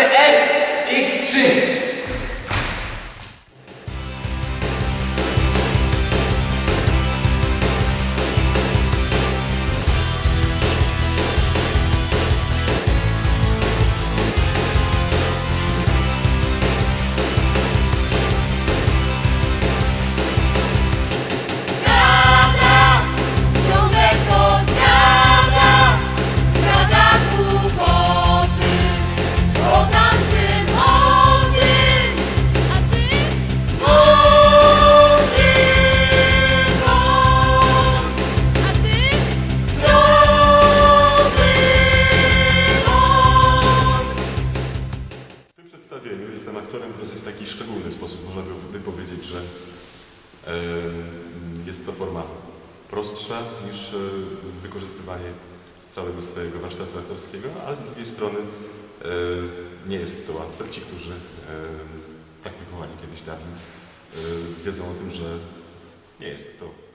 planety SX3. Taki szczególny sposób. Można by, by powiedzieć, że jest to forma prostsza niż e, wykorzystywanie całego swojego warsztatu aktorskiego, ale z drugiej strony e, nie jest to łatwe. Ci, którzy praktykowali kiedyś dubbing, e, wiedzą o tym, że nie jest to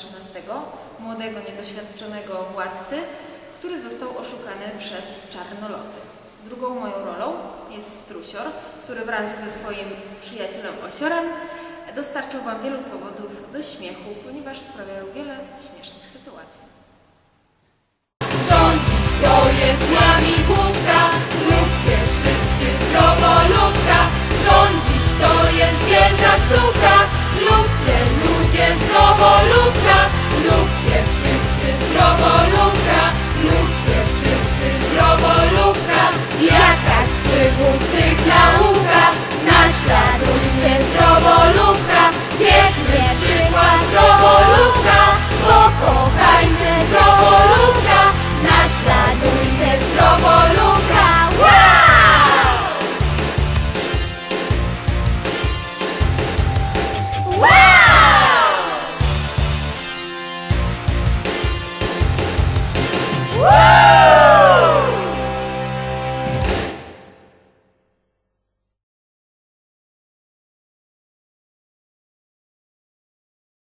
13, młodego, niedoświadczonego władcy, który został oszukany przez czarnoloty. Drugą moją rolą jest strusior, który wraz ze swoim przyjacielem osiorem dostarczał Wam wielu powodów do śmiechu, ponieważ sprawiają wiele śmiesznych sytuacji.